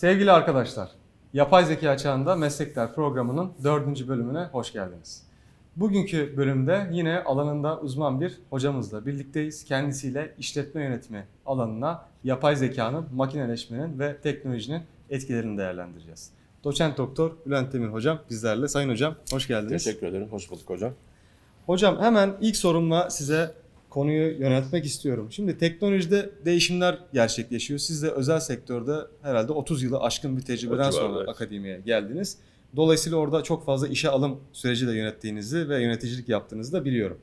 Sevgili arkadaşlar, Yapay Zeka Çağında Meslekler programının dördüncü bölümüne hoş geldiniz. Bugünkü bölümde yine alanında uzman bir hocamızla birlikteyiz. Kendisiyle işletme yönetimi alanına yapay zekanın, makineleşmenin ve teknolojinin etkilerini değerlendireceğiz. Doçent Doktor Bülent Demir hocam bizlerle. Sayın hocam hoş geldiniz. Teşekkür ederim. Hoş bulduk hocam. Hocam hemen ilk sorumla size konuyu yöneltmek istiyorum. Şimdi teknolojide değişimler gerçekleşiyor. Siz de özel sektörde herhalde 30 yılı aşkın bir tecrübeden sonra evet. akademiye geldiniz. Dolayısıyla orada çok fazla işe alım süreci de yönettiğinizi ve yöneticilik yaptığınızı da biliyorum.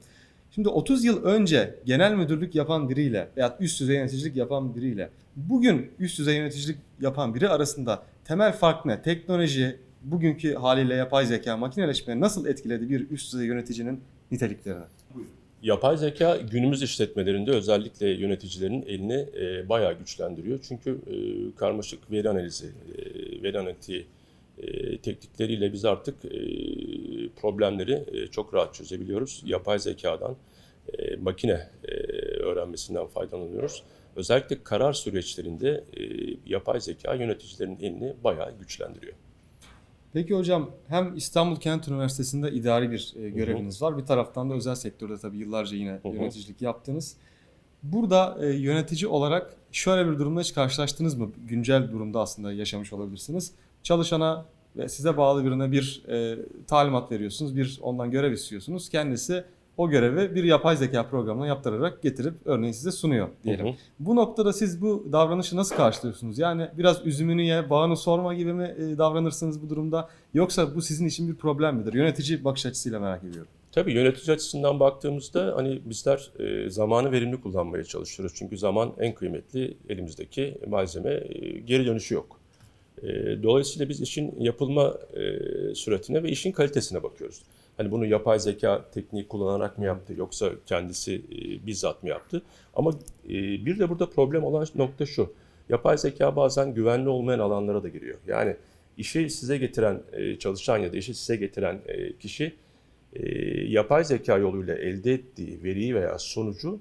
Şimdi 30 yıl önce genel müdürlük yapan biriyle veya üst düzey yöneticilik yapan biriyle bugün üst düzey yöneticilik yapan biri arasında temel fark ne? Teknoloji bugünkü haliyle yapay zeka, makineleşme nasıl etkiledi bir üst düzey yöneticinin niteliklerini? Yapay zeka günümüz işletmelerinde özellikle yöneticilerin elini e, bayağı güçlendiriyor. Çünkü e, karmaşık veri analizi, e, veri analitiği e, teknikleriyle biz artık e, problemleri e, çok rahat çözebiliyoruz. Yapay zekadan, e, makine e, öğrenmesinden faydalanıyoruz. Özellikle karar süreçlerinde e, yapay zeka yöneticilerin elini bayağı güçlendiriyor. Peki hocam hem İstanbul Kent Üniversitesi'nde idari bir e, göreviniz var. Bir taraftan da özel sektörde tabii yıllarca yine hı. yöneticilik yaptınız. Burada e, yönetici olarak şöyle bir durumla hiç karşılaştınız mı? Güncel durumda aslında yaşamış olabilirsiniz. Çalışana ve size bağlı birine bir e, talimat veriyorsunuz, bir ondan görev istiyorsunuz. Kendisi o görevi bir yapay zeka programına yaptırarak getirip örneğin size sunuyor diyelim. Hı hı. Bu noktada siz bu davranışı nasıl karşılıyorsunuz? Yani biraz üzümünü ye, bağını sorma gibi mi e, davranırsınız bu durumda? Yoksa bu sizin için bir problem midir? Yönetici bakış açısıyla merak ediyorum. Tabii yönetici açısından baktığımızda hani bizler e, zamanı verimli kullanmaya çalışıyoruz. Çünkü zaman en kıymetli elimizdeki malzeme. E, geri dönüşü yok. E, dolayısıyla biz işin yapılma e, süretine ve işin kalitesine bakıyoruz. Hani bunu yapay zeka tekniği kullanarak mı yaptı yoksa kendisi e, bizzat mı yaptı? Ama e, bir de burada problem olan nokta şu. Yapay zeka bazen güvenli olmayan alanlara da giriyor. Yani işi size getiren e, çalışan ya da işi size getiren kişi yapay zeka yoluyla elde ettiği veriyi veya sonucu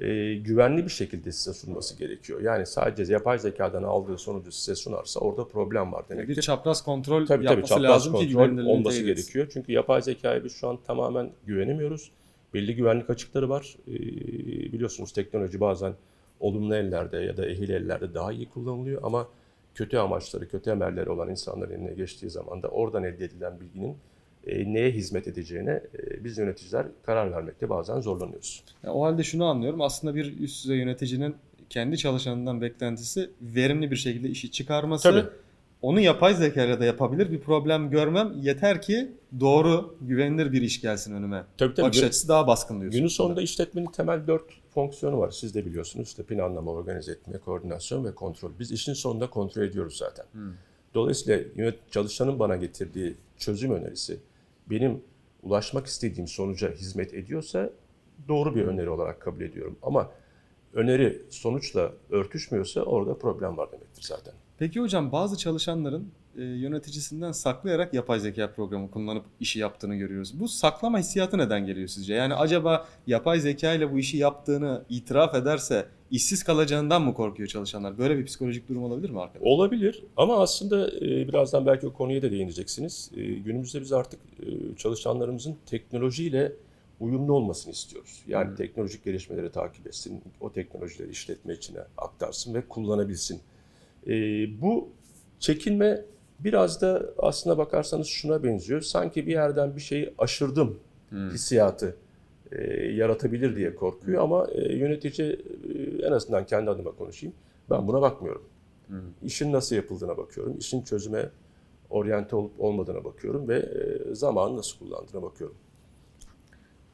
e, güvenli bir şekilde size sunması gerekiyor. Yani sadece yapay zekadan aldığı sonucu size sunarsa orada problem var demektir. Bir çapraz kontrol Tabii tabii yapması çapraz lazım ki kontrol güvenilirliğini olması etsin. gerekiyor. Çünkü yapay zekaya biz şu an tamamen güvenemiyoruz. Belli güvenlik açıkları var. Ee, biliyorsunuz teknoloji bazen olumlu ellerde ya da ehil ellerde daha iyi kullanılıyor ama kötü amaçları, kötü emelleri olan insanların eline geçtiği zaman da oradan elde edilen bilginin e, neye hizmet edeceğine e, biz yöneticiler karar vermekte bazen zorlanıyoruz. Yani o halde şunu anlıyorum. Aslında bir üst düzey yöneticinin kendi çalışanından beklentisi verimli bir şekilde işi çıkarması. Tabii. Onu yapay zeka ile de yapabilir. Bir problem görmem. Yeter ki doğru, güvenilir bir iş gelsin önüme. Tabii tabii. Bakış açısı daha baskın diyorsunuz. Günün sonunda işletmenin temel dört fonksiyonu var. Siz de biliyorsunuz. İşte planlama, organize etme, koordinasyon ve kontrol. Biz işin sonunda kontrol ediyoruz zaten. Dolayısıyla yönet çalışanın bana getirdiği çözüm önerisi benim ulaşmak istediğim sonuca hizmet ediyorsa doğru bir öneri olarak kabul ediyorum. Ama öneri sonuçla örtüşmüyorsa orada problem var demektir zaten. Peki hocam bazı çalışanların e, yöneticisinden saklayarak yapay zeka programı kullanıp işi yaptığını görüyoruz. Bu saklama hissiyatı neden geliyor sizce? Yani acaba yapay zeka ile bu işi yaptığını itiraf ederse işsiz kalacağından mı korkuyor çalışanlar? Böyle bir psikolojik durum olabilir mi arkadaşlar? Olabilir ama aslında e, birazdan belki o konuya da değineceksiniz. E, günümüzde biz artık e, çalışanlarımızın teknolojiyle uyumlu olmasını istiyoruz. Yani teknolojik gelişmeleri takip etsin, o teknolojileri işletme içine aktarsın ve kullanabilsin. E, bu çekinme biraz da aslına bakarsanız şuna benziyor. Sanki bir yerden bir şeyi aşırdım hissiyatı e, yaratabilir diye korkuyor ama e, yönetici e, en azından kendi adıma konuşayım. Ben buna bakmıyorum. İşin nasıl yapıldığına bakıyorum. İşin çözüme oryante olup olmadığına bakıyorum ve e, zamanı nasıl kullandığına bakıyorum.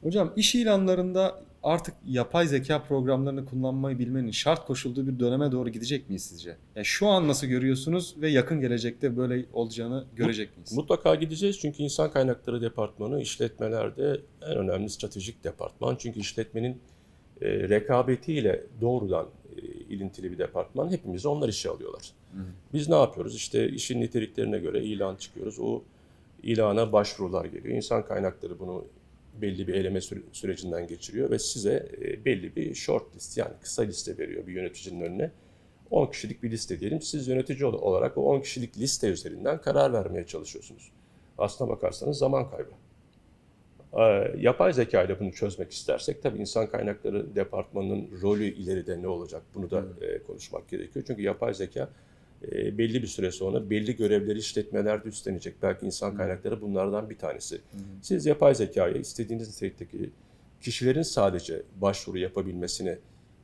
Hocam iş ilanlarında artık yapay zeka programlarını kullanmayı bilmenin şart koşulduğu bir döneme doğru gidecek miyiz sizce? Yani şu an nasıl görüyorsunuz ve yakın gelecekte böyle olacağını görecek miyiz? Mutlaka gideceğiz çünkü insan kaynakları departmanı işletmelerde en önemli stratejik departman. Çünkü işletmenin e, rekabetiyle doğrudan e, ilintili bir departman. Hepimiz onlar işe alıyorlar. Biz ne yapıyoruz? İşte işin niteliklerine göre ilan çıkıyoruz. O ilana başvurular geliyor. İnsan kaynakları bunu belli bir eleme süre- sürecinden geçiriyor ve size e, belli bir short list yani kısa liste veriyor bir yöneticinin önüne. 10 kişilik bir liste diyelim. Siz yönetici ol- olarak o 10 kişilik liste üzerinden karar vermeye çalışıyorsunuz. Aslına bakarsanız zaman kaybı. Ee, Yapay zeka ile bunu çözmek istersek tabii insan kaynakları departmanının rolü ileride ne olacak bunu da e, konuşmak gerekiyor. Çünkü yapay zeka e, belli bir süre sonra belli görevleri işletmelerde üstlenecek. Belki insan kaynakları bunlardan bir tanesi. Siz yapay zekaya istediğiniz nitelikteki kişilerin sadece başvuru yapabilmesini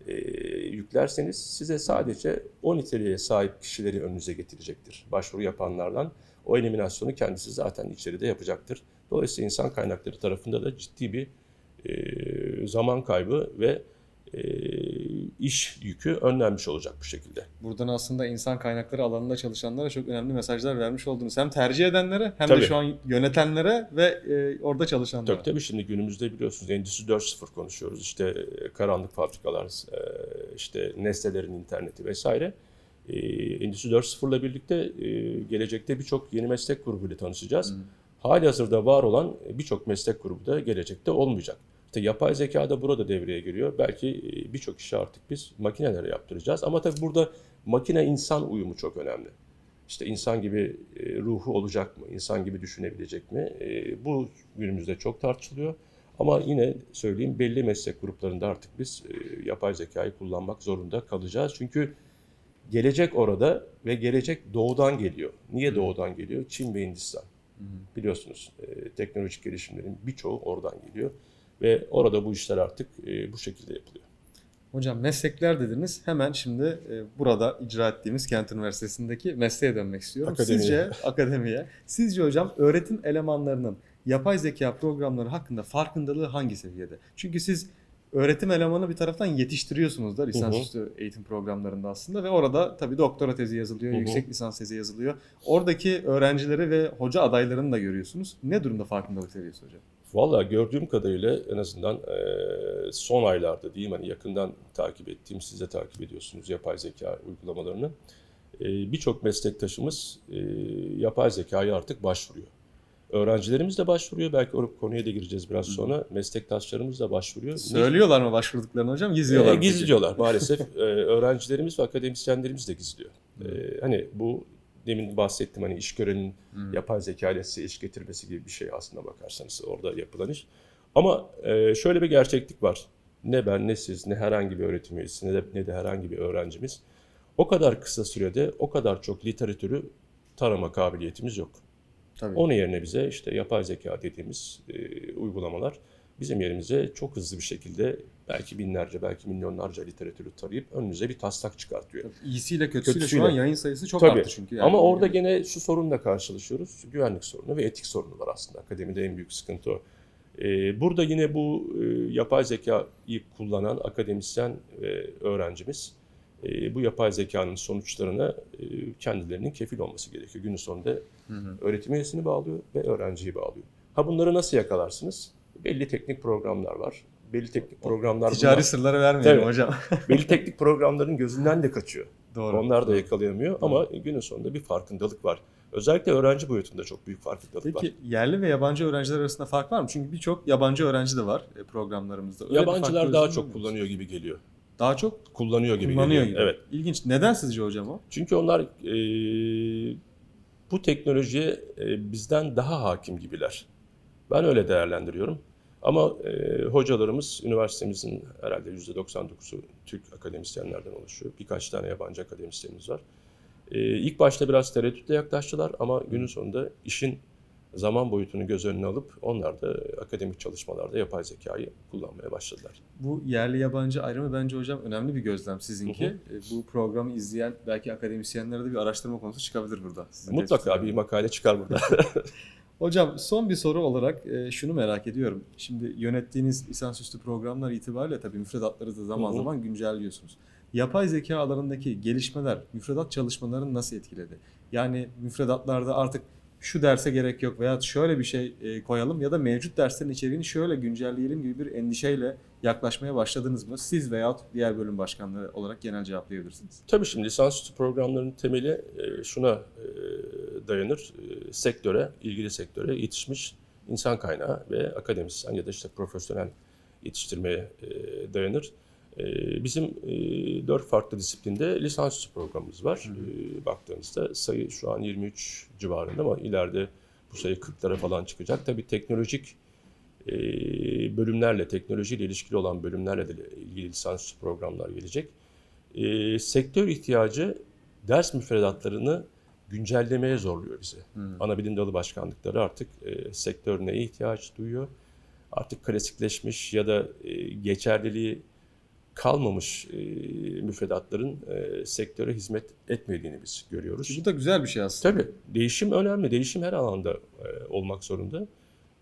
e, yüklerseniz size sadece o niteliğe sahip kişileri önünüze getirecektir. Başvuru yapanlardan o eliminasyonu kendisi zaten içeride yapacaktır. Dolayısıyla insan kaynakları tarafında da ciddi bir e, zaman kaybı ve e, iş yükü önlenmiş olacak bu şekilde. Buradan aslında insan kaynakları alanında çalışanlara çok önemli mesajlar vermiş oldunuz. Hem tercih edenlere hem Tabii. de şu an yönetenlere ve e, orada çalışanlara. Tabii tabii şimdi günümüzde biliyorsunuz Endüstri 4.0 konuşuyoruz. İşte e, karanlık fabrikalar, e, işte nesnelerin interneti vesaire. E, Endüstri 4.0 ile birlikte e, gelecekte birçok yeni meslek grubuyla tanışacağız. Hali hazırda var olan birçok meslek grubu da gelecekte olmayacak. İşte yapay zeka da burada devreye giriyor. Belki e, birçok işi artık biz makinelere yaptıracağız. Ama tabii burada makine insan uyumu çok önemli. İşte insan gibi e, ruhu olacak mı? İnsan gibi düşünebilecek mi? E, bu günümüzde çok tartışılıyor. Ama yine söyleyeyim belli meslek gruplarında artık biz yapay zekayı kullanmak zorunda kalacağız. Çünkü gelecek orada ve gelecek doğudan geliyor. Niye doğudan geliyor? Çin ve Hindistan. Biliyorsunuz teknolojik gelişimlerin birçoğu oradan geliyor. Ve orada bu işler artık e, bu şekilde yapılıyor. Hocam meslekler dediniz. Hemen şimdi e, burada icra ettiğimiz Kent Üniversitesi'ndeki mesleğe dönmek istiyorum. Akademiye. Sizce akademiye. Sizce hocam öğretim elemanlarının yapay zeka programları hakkında farkındalığı hangi seviyede? Çünkü siz öğretim elemanı bir taraftan yetiştiriyorsunuz da lisansüstü eğitim programlarında aslında ve orada tabii doktora tezi yazılıyor, hı. yüksek lisans tezi yazılıyor. Oradaki öğrencileri ve hoca adaylarını da görüyorsunuz. Ne durumda farkındalık seviyesi hocam? Valla gördüğüm kadarıyla en azından son aylarda diyeyim hani yakından takip ettiğim, siz de takip ediyorsunuz yapay zeka uygulamalarını. Birçok meslektaşımız yapay zekaya artık başvuruyor. Öğrencilerimiz de başvuruyor. Belki o konuya da gireceğiz biraz sonra. Meslektaşlarımız da başvuruyor. Söylüyorlar mı başvurduklarını hocam? Gizliyorlar E, mı gizliyorlar maalesef. E, öğrencilerimiz ve akademisyenlerimiz de gizliyor. E, hani bu demin bahsettim hani iş görenin yapay zeka ile size iş getirmesi gibi bir şey aslında bakarsanız orada yapılan iş. Ama e, şöyle bir gerçeklik var. Ne ben ne siz ne herhangi bir öğretim üyesi ne de, ne de herhangi bir öğrencimiz o kadar kısa sürede o kadar çok literatürü tarama kabiliyetimiz yok. Tabii. Onun yerine bize işte yapay zeka dediğimiz e, uygulamalar bizim yerimize çok hızlı bir şekilde belki binlerce belki milyonlarca literatürü tarayıp önünüze bir taslak çıkartıyor. İyisiyle kötüsüyle, Kötüsüyle. şu an yayın sayısı çok Tabii. arttı çünkü. yani. Ama orada gene şu sorunla karşılaşıyoruz. Güvenlik sorunu ve etik sorunu var aslında. Akademide en büyük sıkıntı o. Ee, burada yine bu e, yapay zekayı kullanan akademisyen ve öğrencimiz e, bu yapay zekanın sonuçlarına e, kendilerinin kefil olması gerekiyor. Günün sonunda öğretim üyesini bağlıyor ve öğrenciyi bağlıyor. Ha bunları nasıl yakalarsınız? Belli teknik programlar var. Belli teknik programlar Ticari bunlar- sırları vermeyelim Tabii. hocam. belli teknik programların gözünden de kaçıyor. Doğru. Onlar da yakalayamıyor ama günün sonunda bir farkındalık var. Özellikle öğrenci boyutunda çok büyük farkındalık var. Peki yerli ve yabancı öğrenciler arasında fark var mı? Çünkü birçok yabancı öğrenci de var e, programlarımızda. Öyle Yabancılar daha çok kullanıyor gibi geliyor. Daha çok Kullanıyor gibi kullanıyor geliyor. gibi. Evet. İlginç. Neden sizce hocam o? Çünkü onlar e, bu teknolojiye e, bizden daha hakim gibiler. Ben öyle değerlendiriyorum. Ama e, hocalarımız üniversitemizin herhalde %99'u Türk akademisyenlerden oluşuyor. Birkaç tane yabancı akademisyenimiz var. E, ilk başta biraz tereddütle yaklaştılar ama günün sonunda işin zaman boyutunu göz önüne alıp onlar da akademik çalışmalarda yapay zekayı kullanmaya başladılar. Bu yerli yabancı ayrımı bence hocam önemli bir gözlem sizinki. Hı E, Bu programı izleyen belki akademisyenlere de bir araştırma konusu çıkabilir burada. Sizin Mutlaka bir makale çıkar burada. Hocam son bir soru olarak e, şunu merak ediyorum. Şimdi yönettiğiniz lisansüstü programlar itibariyle tabii müfredatları da zaman Hı hı. zaman güncelliyorsunuz. Yapay zeka alanındaki gelişmeler müfredat çalışmalarını nasıl etkiledi? Yani müfredatlarda artık şu derse gerek yok veya şöyle bir şey e, koyalım ya da mevcut derslerin içeriğini şöyle güncelleyelim gibi bir endişeyle yaklaşmaya başladınız mı? Siz veya diğer bölüm başkanları olarak genel cevaplayabilirsiniz. Tabii şimdi lisansüstü programların temeli e, şuna e, dayanır. Sektöre, ilgili sektöre yetişmiş insan kaynağı ve akademisyen ya da işte profesyonel yetiştirmeye e, dayanır. Ee, Bizim e, dört farklı disiplinde lisansüstü programımız var. Hı hı. Ee, Baktığınızda sayı şu an 23 civarında ama ileride bu sayı 40'lara falan çıkacak. Tabii teknolojik e, bölümlerle, teknolojiyle ilişkili olan bölümlerle de ilgili lisansüstü programlar gelecek. E, Sektör ihtiyacı ders müfredatlarını güncellemeye zorluyor bizi. Hmm. Ana bilim dalı başkanlıkları artık e, sektör neye ihtiyaç duyuyor? Artık klasikleşmiş ya da e, geçerliliği kalmamış e, müfredatların e, sektöre hizmet etmediğini biz görüyoruz. Bu da güzel bir şey aslında. Tabii değişim önemli. Değişim her alanda e, olmak zorunda.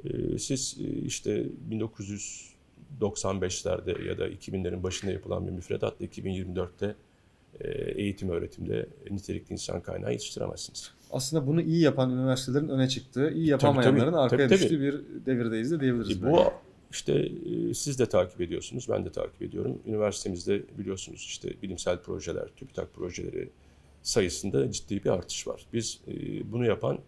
E, siz e, işte 1995'lerde ya da 2000'lerin başında yapılan bir müfredatla 2024'te e, eğitim öğretimde nitelikli insan kaynağı yetiştiremezsiniz. Aslında bunu iyi yapan üniversitelerin öne çıktığı, iyi yapamayanların tabii. arkaya Tabii, düştüğü bir devirdeyiz de diyebiliriz. E, bu işte e, siz de takip ediyorsunuz, ben de takip ediyorum. Üniversitemizde biliyorsunuz işte bilimsel projeler, TÜBİTAK projeleri sayısında ciddi bir artış var. Biz e, bunu yapan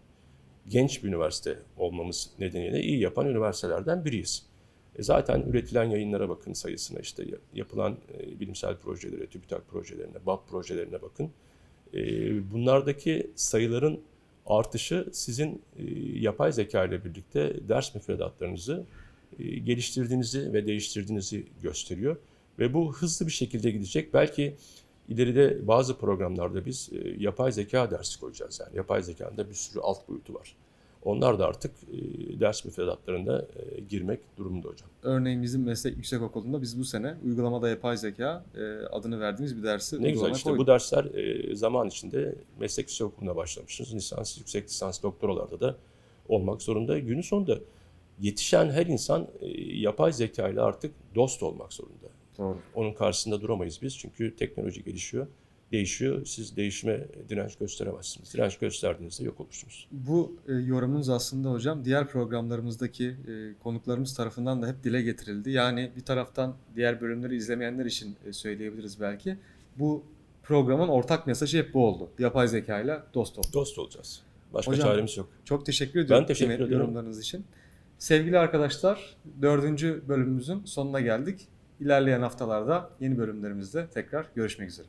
genç bir üniversite olmamız nedeniyle iyi yapan üniversitelerden biriyiz. E, zaten üretilen yayınlara bakın sayısına işte ya- yapılan bilimsel projelere, TÜBİTAK projelerine, BAP projelerine bakın. Bunlardaki sayıların artışı sizin yapay zeka ile birlikte ders müfredatlarınızı geliştirdiğinizi ve değiştirdiğinizi gösteriyor. Ve bu hızlı bir şekilde gidecek. Belki ileride bazı programlarda biz e, yapay zeka dersi koyacağız. Yani yapay zekanın da bir sürü alt boyutu var. Onlar da artık e, ders müfredatlarında e, girmek durumunda hocam. Örneğin bizim meslek yüksekokulu'nda biz bu sene uygulamada yapay zeka e, adını verdiğimiz bir dersi Ne güzel işte bu koyduk. dersler e, zaman içinde meslek yüksekokulu'nda başlamışsınız. Lisans, yüksek lisans, doktoralarda da olmak zorunda. Günün sonunda yetişen her insan e, yapay zeka ile artık dost olmak zorunda. Doğru. Onun karşısında duramayız biz çünkü teknoloji gelişiyor, değişiyor. Siz değişime direnç gösteremezsiniz. Direnç gösterdiğinizde yok olursunuz. Bu e, yorumunuz aslında hocam diğer programlarımızdaki e, konuklarımız tarafından da hep dile getirildi. Yani bir taraftan diğer bölümleri izlemeyenler için e, söyleyebiliriz belki. Bu programın ortak mesajı hep bu oldu. Yapay zeka ile dost ol. Dost olacağız. Başka Hocam, çaremiz yok. Çok teşekkür ediyorum Ben teşekkür ediyorum. yorumlarınız için. Sevgili arkadaşlar, dördüncü bölümümüzün sonuna geldik. İlerleyen haftalarda yeni bölümlerimizde tekrar görüşmek üzere.